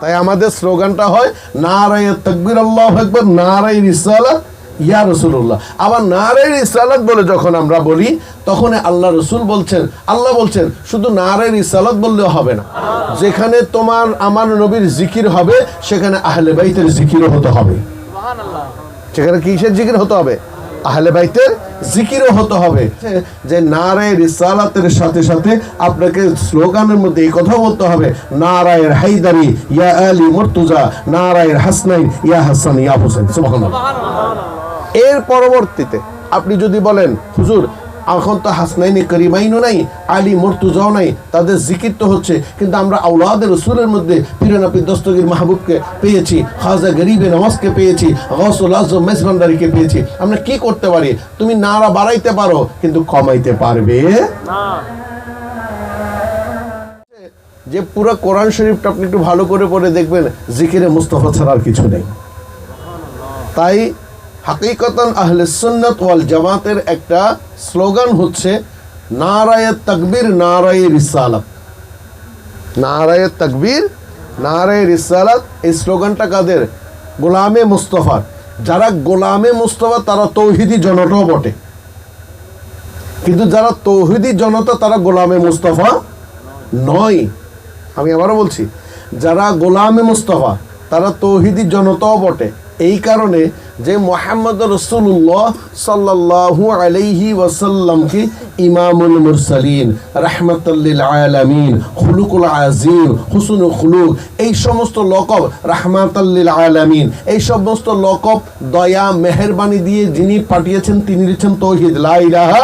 তাই আমাদের স্লোগানটা হয় নারায় তকবির আল্লাহ একবার নারায় রিসালাত ইয়া রসুল্লাহ আবার নারায় রিসালাত বলে যখন আমরা বলি তখন আল্লাহ রসুল বলছেন আল্লাহ বলছেন শুধু নারায় রিসালাত বললেও হবে না। যেখানে তোমার আমার নবীর জিকির হবে সেখানে আহলে বাইতের জিকিরও হতে হবে। সেখানে কিসের জিকির হতে হবে? আহলে বাইতের জিকিরও হতে হবে। যে নারায় রিসালাতের সাথে সাথে আপনাকে স্লোগানের মধ্যে এই কথা বলতে হবে নারায়ের হাইদারি ইয়া আলী মর্তুজা নারায়ের হাসনাইন ইয়া হাসান ইয়া হোসেন। এর পরবর্তীতে আপনি যদি বলেন হুজুর এখন তো হাসনাইনি করিমাইনও নাই আলী মর্তুজাও নাই তাদের জিকির তো হচ্ছে। কিন্তু আমরা আউলাদের রসুলের মধ্যে পিরানাপি দস্তগীর মাহবুবকে পেয়েছি খাজা গরিবে নওয়াজকে পেয়েছি গসুল আজম মেসবান্ডারিকে পেয়েছি। আমরা কি করতে পারি? তুমি নারা বাড়াইতে পারো কিন্তু কমাইতে পারবে? যে পুরো কোরআন শরীফটা আপনি একটু ভালো করে পড়ে দেখবেন জিকিরে মুস্তফা ছাড়া আর কিছু নেই। তাই হাকিকতান আহলে সুন্নাত ওয়াল জামাতের একটা স্লোগান হচ্ছে, নারায় তাকবীর, নারায় রিসালাত। নারায় তাকবীর, নারায় রিসালাত, এই স্লোগানটা কাদের? গোলামে মুস্তফার। যারা গোলামে মুস্তফা, তারা তৌহিদি জনতাও বটে। কিন্তু যারা তৌহিদি জনতা, তারা গোলামে মুস্তফা নয়। আমি আবারও বলছি, যারা গোলামে মুস্তফা, তারা তৌহিদি জনতাও বটে। এই কারণে যে মোহাম্মদ রসুল্লাহ সাল্লাহু আলাইহি ওয়াসাল্লামকে ইমামুল মুরসালিন, রাহমাতাল্লিল আলামিন, খুলুকুল আজিম হুসুন খুলুক, এই সমস্ত লকব, রাহমাতাল্লিল আলামিন, এই সমস্ত লকব দয়া, মেহরবানি দিয়ে যিনি পাঠিয়েছেন তিনি দিচ্ছেন তৌহিদ, লা ইলাহা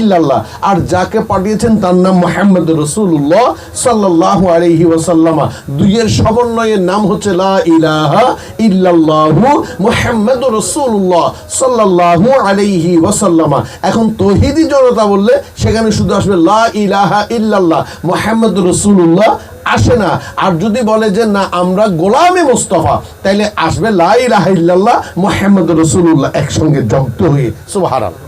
ইল্লাল্লাহ। আর যাকে পাঠিয়েছেন তার নাম মোহাম্মদ রসুল্লাহ সাল্লাহ আলহি ওসাল্লামা দুইয়ের সমন্বয়ের নাম হচ্ছে লা ইলাহা ইল্লাল্লাহু মোহাম্মদ রসুল্লাহ সাল্লাহু আলাইহি ওসাল্লামা এখন তহিদি জনতা বললে সেখানে শুধু আসবে লা ইলাহা ইল্লাল্লাহ, মোহাম্মদ রসুল্লাহ আসে না। আর যদি বলে যে না, আমরা গোলামে মোস্তফা, তাইলে আসবে লা ইলাহা ইল্লাল্লাহ, মোহাম্মদ রসুল্লাহ একসঙ্গে যুক্ত হয়ে, সুবহানাল্লাহ।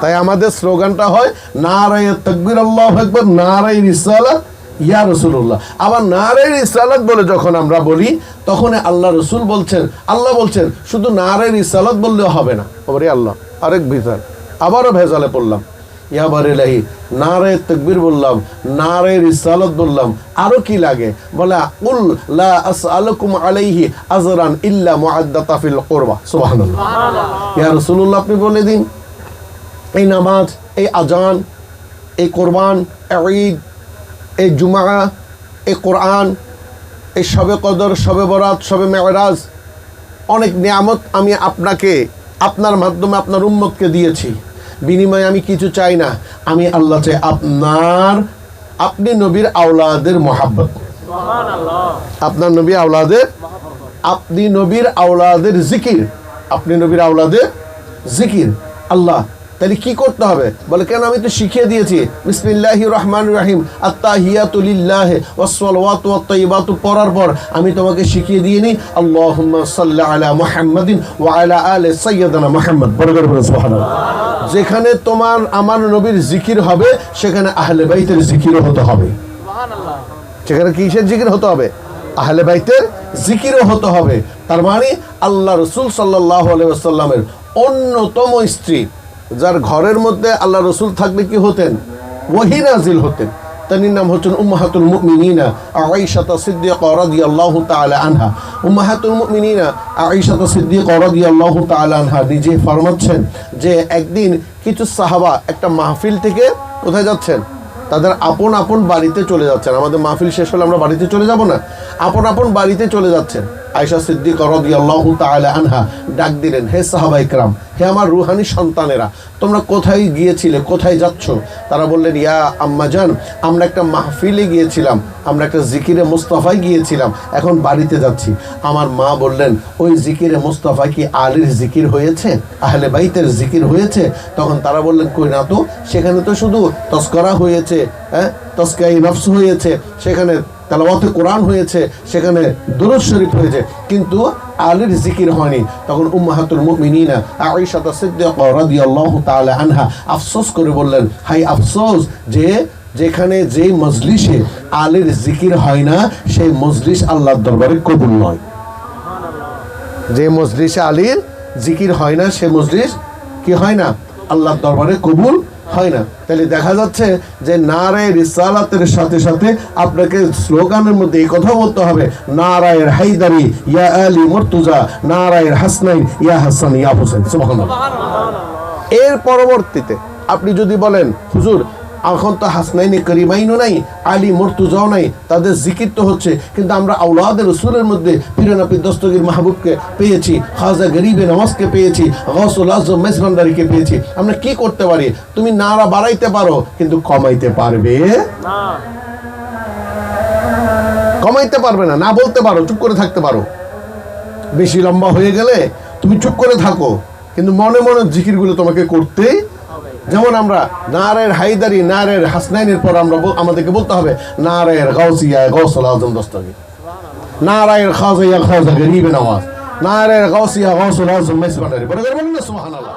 তাই আমাদের স্লোগানটা হয় নারায় তকবির আল্লাহ একবার নারায় রিসালাত ইয়া রসুল্লাহ আবার নারায় রিসালাত বলে যখন আমরা বলি তখন আল্লাহ রসুল বলছেন আল্লাহ বলছেন শুধু নারায় রিসালাত বললেও হবে না। ওরে আল্লাহ আরেক ভিতর আবারও ভেজালে পড়লাম। ইয়াবার নারায় তকবির বললাম নারায় রিসালত বললাম আরও কি লাগে? বলে উল লা আসআলুকুম আলাইহি আজরান ইল্লা মুআদ্দাতা ফিল কুরবা। সুবহানাল্লাহ। ইয়া রাসূলুল্লাহ আপনি বলে দিন। এই নামাজ এই আজান এই কোরবান ঈদ এই জুমা এই কোরআন এই সবে কদর সবে বরাত সবে মেয়রাজ অনেক নিয়ামত আমি আপনাকে আপনার মাধ্যমে আপনার উম্মতকে দিয়েছি। বিনিময়ে আমি কিছু চাই না আমি আল্লাহ চাই আপনার আপনি নবীর আওলাদের মহাব্বত। আপনার নবী আওলাদের আপনি নবীর আওলাদের জিকির। আপনি নবীর আওলাদের জিকির। আল্লাহ তাহলে কি করতে হবে? বলে কেন আমি তো শিখিয়ে দিয়েছি। বিসমিল্লাহি রহমান রাহিম। ওয়াসসালাওয়াতু ওয়াত-তাইয়্যিবাতু পড়ার পর আমি তোমাকে শিখিয়ে দিয়ে নি আল্লাহুম্মা সাল্লি আলা মুহাম্মাদিন ওয়া আলা আলি সাইয়্যিদানা মুহাম্মদ। সুবহানাল্লাহ। যেখানে তোমার আমার নবীর জিকির হবে সেখানে আহলে বাইতের জিকিরও হতে হবে। সেখানে কিসের জিকির হতে হবে? আহলে বাইতের জিকিরও হতে হবে। তার মানে আল্লাহ রসুল সাল্লাহ আলাইসাল্লামের অন্যতম স্ত্রী। যার ঘরের মধ্যে আল্লাহ রসুল থাকলে কি হতেন? ওহি নাজিল হতেন। তিনি নাম হচ্ছেন উম্মাহাতুল মুমিনিনা, আয়েশাতা সিদ্দিকা রাদিয়াল্লাহু তাআলা আনহা। উম্মাহাতুল মুমিনিনা, আয়েশাতা সিদ্দিকা রাদিয়াল্লাহু তাআলা আনহা নিজে ফরমাচ্ছেন যে, একদিন কিছু সাহাবা একটা মাহফিল থেকে কোথায় যাচ্ছেন? তাদের আপন আপন বাড়িতে চলে যাচ্ছেন। আমাদের মাহফিল শেষ হলে আমরা বাড়িতে চলে যাব না? আপন আপন বাড়িতে চলে যাচ্ছেন। আয়সা সিদ্দিক আনহা ডাক দিলেন, হে সাহাবা ইকরাম, হে আমার রুহানি সন্তানেরা, তোমরা কোথায় গিয়েছিলে? কোথায় যাচ্ছ? তারা বললেন, ইয়া আম্মাজান আমরা একটা মাহফিলে গিয়েছিলাম। আমরা একটা জিকিরে মুস্তাফায় গিয়েছিলাম, এখন বাড়িতে যাচ্ছি। আমার মা বললেন, ওই জিকিরে মুস্তাফা কি আলীর জিকির হয়েছে? আহলে বাইতের জিকির হয়েছে? তখন তারা বললেন, কই না তো, সেখানে তো শুধু তস্করা হয়েছে হ্যাঁ? তস্কাই নফস হয়েছে, সেখানে তালাওয়াতে কোরআন হয়েছে, সেখানে দুরুদ শরীফ হয়েছে, কিন্তু আলীর জিকির হয়নি। তখন উম্মাহাতুল মুমিনিনা আয়েশা সিদ্দিকা রাদিয়াল্লাহু তাআলা আনহা আফসোস করে বললেন হাই আফসোস যে যেখানে যেই মজলিসে আলীর জিকির হয় না, সেই মজলিস আল্লাহর দরবারে কবুল নয়। যে মজলিসে আলীর জিকির হয় না, সে মজলিস কি হয় না? আল্লাহর দরবারে কবুল হয় না। তাহলে দেখা যাচ্ছে যে নারায় রিসালাতের সাথে সাথে আপনাকে স্লোগানের মধ্যে এই কথা বলতে হবে নারায়ের হাইদারি ইয়া আলী মর্তুজা নারায়ের হাসনাইন ইয়া হাসান ইয়া হোসেন। এর পরবর্তীতে আপনি যদি বলেন, হুজুর এখন তো হাসনাইনে করিমাইনও নাই আলী মর্তুজাও নাই তাদের জিকির তো হচ্ছে। কিন্তু আমরা আউলাদের রসুলের মধ্যে পিরানাপি দস্তগীর মাহবুবকে পেয়েছি খাজা গরিবে নওয়াজকে পেয়েছি গসুল আজম মেজবান্ডারিকে পেয়েছি। আমরা কি করতে পারি? তুমি নাড়া বাড়াইতে পারো কিন্তু কমাইতে পারবে? কমাইতে পারবে না না বলতে পারো চুপ করে থাকতে পারো। বেশি লম্বা হয়ে গেলে তুমি চুপ করে থাকো কিন্তু মনে মনে জিকিরগুলো তোমাকে করতেই যেমন আমরা নারের হাইদারি নারের হাসনাইনের পর আমরা আমাদেরকে বলতে হবে, নারের গাউসিয়া গৌসল আজম দস্তগীর নারায়ের খাজা খাজা গরিবে নওয়াজ নারের গৌসিয়া গৌসল আজম মেসবানারি বলে বলুন না, সুবহানাল্লাহ।